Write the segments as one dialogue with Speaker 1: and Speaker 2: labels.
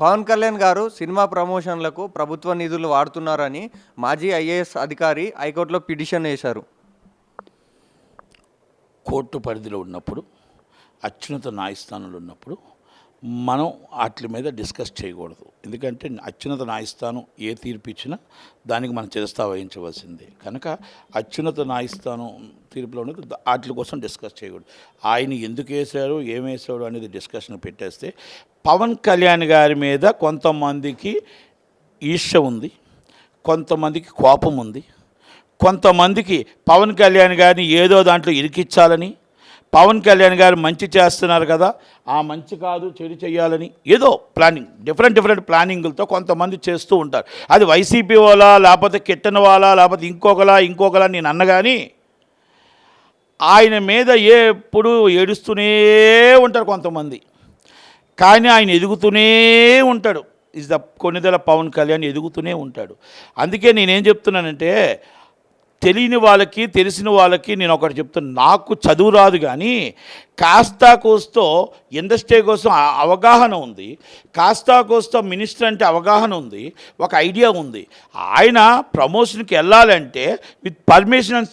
Speaker 1: పవన్ కళ్యాణ్ గారు సినిమా ప్రమోషన్లకు ప్రభుత్వ నిధులు వాడుతున్నారని మాజీ ఐఏఎస్ అధికారి హైకోర్టులో పిటిషన్ వేశారు.
Speaker 2: కోర్టు పరిధిలో ఉన్నప్పుడు అత్యున్నత న్యాయస్థానంలో ఉన్నప్పుడు మనం వాటి మీద డిస్కస్ చేయకూడదు. ఎందుకంటే అత్యున్నత న్యాయస్థానం ఏ తీర్పు ఇచ్చినా దానికి మనం చిరస్థా వహించవలసిందే. కనుక అత్యున్నత న్యాయస్థానం తీర్పులో ఉన్నది వాటి కోసం డిస్కస్ చేయకూడదు. ఆయన ఎందుకు వేశారు ఏం వేశాడు అనేది డిస్కషన్ పెట్టేస్తే పవన్ కళ్యాణ్ గారి మీద కొంతమందికి ఈర్ష ఉంది కొంతమందికి కోపం ఉంది. కొంతమందికి పవన్ కళ్యాణ్ గారిని ఏదో దాంట్లో ఇరికిచ్చాలని పవన్ కళ్యాణ్ గారు మంచి చేస్తున్నారు కదా ఆ మంచి కాదు చెడు చేయాలని ఏదో ప్లానింగ్ డిఫరెంట్ డిఫరెంట్ ప్లానింగులతో కొంతమంది చేస్తూ ఉంటారు. అది వైసీపీ వాళ్ళ లేకపోతే కిట్టన వాళ్ళ లేకపోతే ఇంకొకలా ఇంకొకలా నేను అన్నగాని ఆయన మీద ఎప్పుడు ఏడుస్తూనే ఉంటారు కొంతమంది. కానీ ఆయన ఎదుగుతూనే ఉంటాడు. ఇస్ ద కొన్నిదల పవన్ కళ్యాణ్ ఎదుగుతూనే ఉంటాడు. అందుకే నేనేం చెప్తున్నానంటే తెలియని వాళ్ళకి తెలిసిన వాళ్ళకి నేను ఒకటి చెప్తున్నా. నాకు చదువు రాదు కానీ కాస్తా కోస్తో ఇండస్ట్రీ కోసం అవగాహన ఉంది. కాస్తా కోస్తో మినిస్టర్ అంటే అవగాహన ఉంది. ఒక ఐడియా ఉంది. ఆయన ప్రమోషన్కి వెళ్ళాలంటే విత్ పర్మిషన్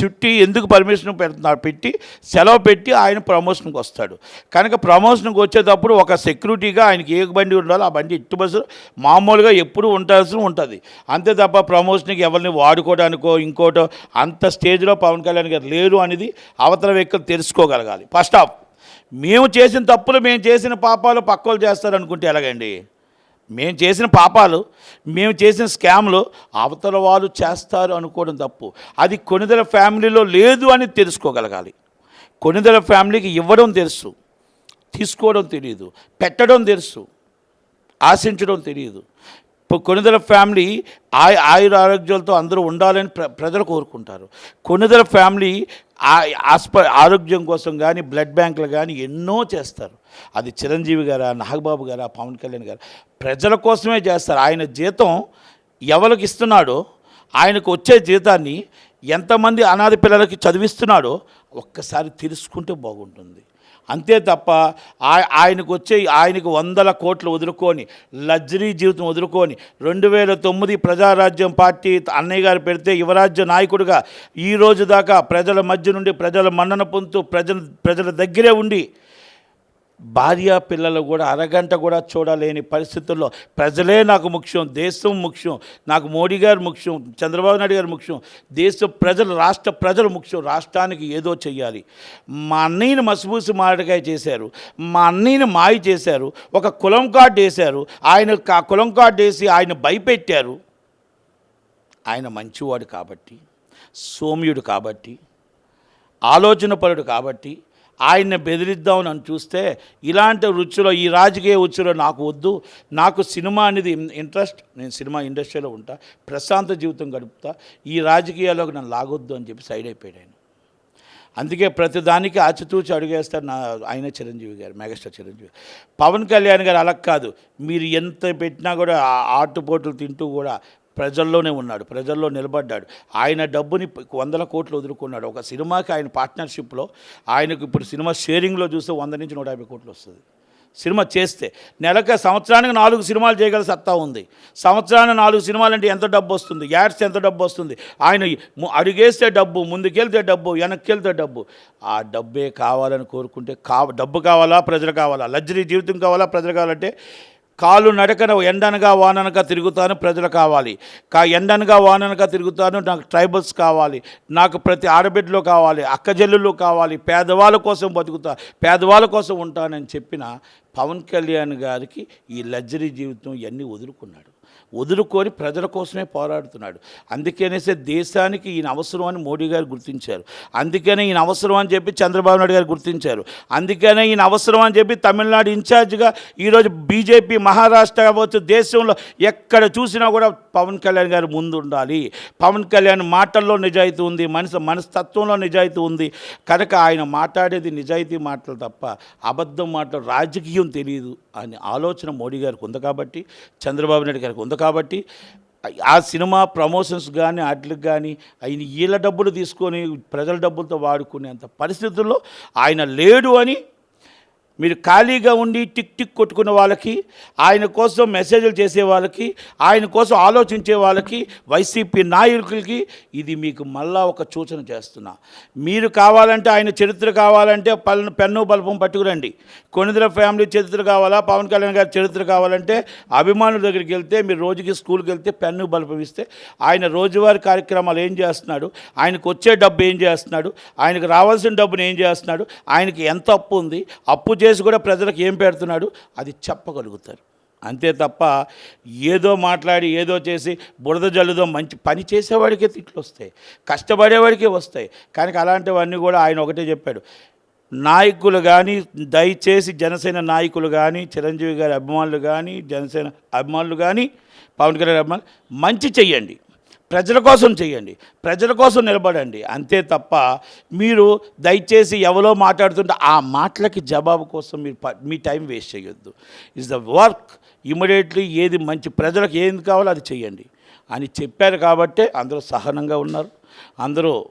Speaker 2: చుట్టి ఎందుకు పర్మిషన్ పెడుతున్నారు పెట్టి సెలవు పెట్టి ఆయన ప్రమోషన్కి వస్తాడు. కనుక ప్రమోషన్కి వచ్చేటప్పుడు ఒక సెక్యూరిటీగా ఆయనకి ఏ బండి ఉండాలో ఆ బండి ఇట్టు బస్సు మామూలుగా ఎప్పుడు ఉండాల్సి ఉంటుంది. అంతే తప్ప ప్రమోషన్కి ఎవరిని వాడుకోవడానికో ఇంకోటో అంత స్టేజ్లో పవన్ కళ్యాణ్ గారు లేరు అనేది అవతల వ్యక్తులు తెలుసుకోగలగాలి. ఫస్ట్ ఆఫ్ మేము చేసిన తప్పులు మేము చేసిన పాపాలు పక్కోళ్ళు చేస్తారనుకుంటే ఎలాగండి? మేము చేసిన పాపాలు మేము చేసిన స్కామ్లు అవతల వాళ్ళు చేస్తారు అనుకోవడం తప్పు. అది కొనిదల ఫ్యామిలీలో లేదు అని తెలుసుకోగలగాలి. కొనిదల ఫ్యామిలీకి ఇవ్వడం తెలుసు తీసుకోవడం తెలియదు పెట్టడం తెలుసు ఆశించడం తెలియదు కొనుదల ఫ్యామిలీ ఆయు ఆయుర ఆరోగ్యాలతో అందరూ ఉండాలని ప్ర ప్రజలు కోరుకుంటారు. కొనుదల ఫ్యామిలీ ఆస్ప ఆరోగ్యం కోసం కానీ బ్లడ్ బ్యాంకులు కానీ ఎన్నో చేస్తారు. అది చిరంజీవి గారా నాగబాబు గారా పవన్ కళ్యాణ్ గారు. ప్రజల కోసమే చేస్తారు. ఆయన జీతం ఎవరికి ఇస్తున్నాడో ఆయనకు వచ్చే జీతాన్ని ఎంతమంది అనాథ పిల్లలకి చదివిస్తున్నాడో ఒక్కసారి తెలుసుకుంటే బాగుంటుంది. అంతే తప్ప ఆయనకు వచ్చే ఆయనకు వందల కోట్లు వదులుకొని లగ్జరీ జీవితం వదులుకొని రెండు వేల తొమ్మిది ప్రజారాజ్యం పార్టీ అన్నయ్య గారు పెడితే యువరాజ్య నాయకుడిగా ఈ రోజు దాకా ప్రజల మధ్య నుండి ప్రజల మన్నన పొందుతూ ప్రజల ప్రజల దగ్గరే ఉండి భార్య పిల్లలు కూడా అరగంట కూడా చూడలేని పరిస్థితుల్లో ప్రజలే నాకు ముఖ్యం దేశం ముఖ్యం నాకు మోడీ గారు ముఖ్యం చంద్రబాబు నాయుడు గారు ముఖ్యం దేశ ప్రజలు రాష్ట్ర ప్రజలు ముఖ్యం రాష్ట్రానికి ఏదో చెయ్యాలి. మా అన్నయ్యని మసిబూసి మారడికాయ చేశారు మా అన్నయ్యని మాయ చేశారు ఒక కులం కార్డు వేశారు ఆయన కా- కులం కార్డు వేసి ఆయన భయపెట్టారు. ఆయన మంచివాడు కాబట్టి సోమ్యుడు కాబట్టి ఆలోచనపరుడు కాబట్టి ఆయన్ని బెదిరిద్దాం అని చూస్తే ఇలాంటి రుచిలో ఈ రాజకీయ రుచిలో నాకు వద్దు. నాకు సినిమా అనేది ఇంట్రెస్ట్. నేను సినిమా ఇండస్ట్రీలో ఉంటా. ప్రశాంత జీవితం గడుపుతా. ఈ రాజకీయాల్లోకి నన్ను లాగొద్దు అని చెప్పి సైడ్ అయిపోయాడు ఆయన. అందుకే ప్రతిదానికి ఆచితూచి అడుగేస్తారు నా ఆయన చిరంజీవి గారు మెగాస్టార్ చిరంజీవి పవన్ కళ్యాణ్ గారు అలా కాదు. మీరు ఎంత పెట్టినా కూడా ఆటుపోట్లు తింటూ కూడా ప్రజల్లోనే ఉన్నాడు ప్రజల్లో నిలబడ్డాడు. ఆయన డబ్బుని వందల కోట్లు వదులుకున్నాడు. ఒక సినిమాకి ఆయన పార్ట్నర్షిప్లో ఆయనకు ఇప్పుడు సినిమా షేరింగ్లో చూస్తే వంద నుంచి నూట యాభై కోట్లు వస్తుంది. సినిమా చేస్తే నెలక సంవత్సరానికి నాలుగు సినిమాలు చేయగల సత్తా ఉంది. సంవత్సరానికి నాలుగు సినిమాలు అంటే ఎంత డబ్బు వస్తుంది? యాడ్స్ ఎంత డబ్బు వస్తుంది? ఆయన అడిగేస్తే అడుగేస్తే డబ్బు ముందుకెళ్తే డబ్బు వెనక్కి డబ్బు. ఆ డబ్బే కావాలని కోరుకుంటే కా డబ్బు కావాలా ప్రజలు కావాలా? లగ్జరీ జీవితం కావాలా ప్రజలు కావాలంటే కాలు నడకన ఎండనగా వాననగా తిరుగుతాను ప్రజలు కావాలి. కా ఎండనగా వాననగా తిరుగుతాను నాకు ట్రైబల్స్ కావాలి. నాకు ప్రతి ఆడబిడ్డలో కావాలి అక్కజల్లులు కావాలి పేదవాళ్ళ కోసం బతుకుతా పేదవాళ్ళ కోసం ఉంటానని చెప్పిన పవన్ కళ్యాణ్ గారికి ఈ లగ్జరీ జీవితం ఇవన్నీ వదులుకున్నాడు. వదులుకొని ప్రజల కోసమే పోరాడుతున్నాడు. అందుకనేసే దేశానికి ఈయన అవసరం అని మోడీ గారు గుర్తించారు. అందుకనే ఈయన అవసరం అని చెప్పి చంద్రబాబు నాయుడు గారు గుర్తించారు. అందుకనే ఈయన అవసరం అని చెప్పి తమిళనాడు ఇన్ఛార్జ్గా ఈరోజు బీజేపీ మహారాష్ట్ర కావచ్చు దేశంలో ఎక్కడ చూసినా కూడా పవన్ కళ్యాణ్ గారు ముందుండాలి. పవన్ కళ్యాణ్ మాటల్లో నిజాయితీ ఉంది మనసు మనస్తత్వంలో నిజాయితీ ఉంది. కనుక ఆయన మాట్లాడేది నిజాయితీ మాటలు తప్ప అబద్ధం మాటలు రాజకీయ తెలియదు అనే ఆలోచన మోడీ గారికి ఉంది కాబట్టి చంద్రబాబు నాయుడు గారికి ఉంది కాబట్టి ఆ సినిమా ప్రమోషన్స్ కానీ వాటికి కానీ ఆయన వీళ్ళ డబ్బులు తీసుకొని ప్రజల డబ్బులతో వాడుకునేంత పరిస్థితుల్లో ఆయన లేడు అని మీరు ఖాళీగా ఉండి టిక్ టిక్ కొట్టుకున్న వాళ్ళకి ఆయన కోసం మెసేజ్లు చేసే వాళ్ళకి ఆయన కోసం ఆలోచించే వాళ్ళకి వైసీపీ నాయకులకి ఇది మీకు మళ్ళా ఒక సూచన చేస్తున్నా. మీరు కావాలంటే ఆయన చరిత్ర కావాలంటే పన్ను పెన్ను బల్పం పట్టుకురండి. కొనిదల ఫ్యామిలీ చరిత్ర కావాలా? పవన్ కళ్యాణ్ గారి చరిత్ర కావాలంటే అభిమానుల దగ్గరికి వెళ్తే మీరు రోజుకి స్కూల్కి వెళ్తే పెన్ను బల్పం ఇస్తే ఆయన రోజువారీ కార్యక్రమాలు ఏం చేస్తున్నాడు? ఆయనకు వచ్చే డబ్బు ఏం చేస్తున్నాడు? ఆయనకు రావాల్సిన డబ్బును ఏం చేస్తున్నాడు? ఆయనకి ఎంత అప్పు ఉంది? అప్పు చే చేసి కూడా ప్రజలకు ఏం పెడుతున్నాడు? అది చెప్పగలుగుతారు. అంతే తప్ప ఏదో మాట్లాడి ఏదో చేసి బురద జల్లుదో మంచి పని చేసేవాడికే తిట్లు వస్తాయి. కష్టపడేవాడికే వస్తాయి. కానీ అలాంటివన్నీ కూడా ఆయన ఒకటే చెప్పాడు. నాయకులు కానీ దయచేసి జనసేన నాయకులు కానీ చిరంజీవి గారి అభిమానులు కానీ జనసేన అభిమానులు కానీ పవన్ కళ్యాణ్ అభిమానులు మంచి చెయ్యండి. ప్రజల కోసం చేయండి ప్రజల కోసం నిలబడండి. అంతే తప్ప మీరు దయచేసి ఎవరో మాట్లాడుతుంటే ఆ మాటలకి జవాబు కోసం మీరు ప- మీ టైం వేస్ట్ చేయొద్దు ఇస్ ద వర్క్. ఇమీడియట్లీ ఏది మంచి ప్రజలకు ఏది కావాలో అది చేయండి అని చెప్పారు కాబట్టే అందరూ సహనంగా ఉన్నారు. అందరూ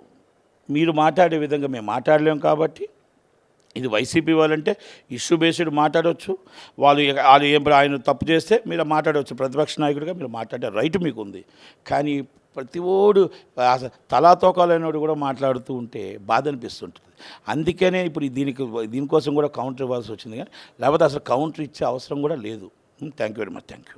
Speaker 2: మీరు మాట్లాడే విధంగా మేము మాట్లాడలేము కాబట్టి ఇది వైసీపీ వాళ్ళంటే ఇష్యూ బేస్డ్ మాట్లాడవచ్చు వాళ్ళు వాళ్ళు ఏం ఆయన తప్పు చేస్తే మీరు మాట్లాడవచ్చు ప్రతిపక్ష నాయకుడిగా మీరు మాట్లాడే రైట్ మీకు ఉంది కానీ ప్రతివాడు తలాతోకాలైనోడు కూడా మాట్లాడుతూ ఉంటే బాధ అనిపిస్తుంటుంది అందుకనే ఇప్పుడు దీనికి దీనికోసం కూడా కౌంటర్ ఇవ్వాల్సి వచ్చింది కానీ లేకపోతే అసలు కౌంటర్ ఇచ్చే అవసరం కూడా లేదు. Thank you very much. Thank you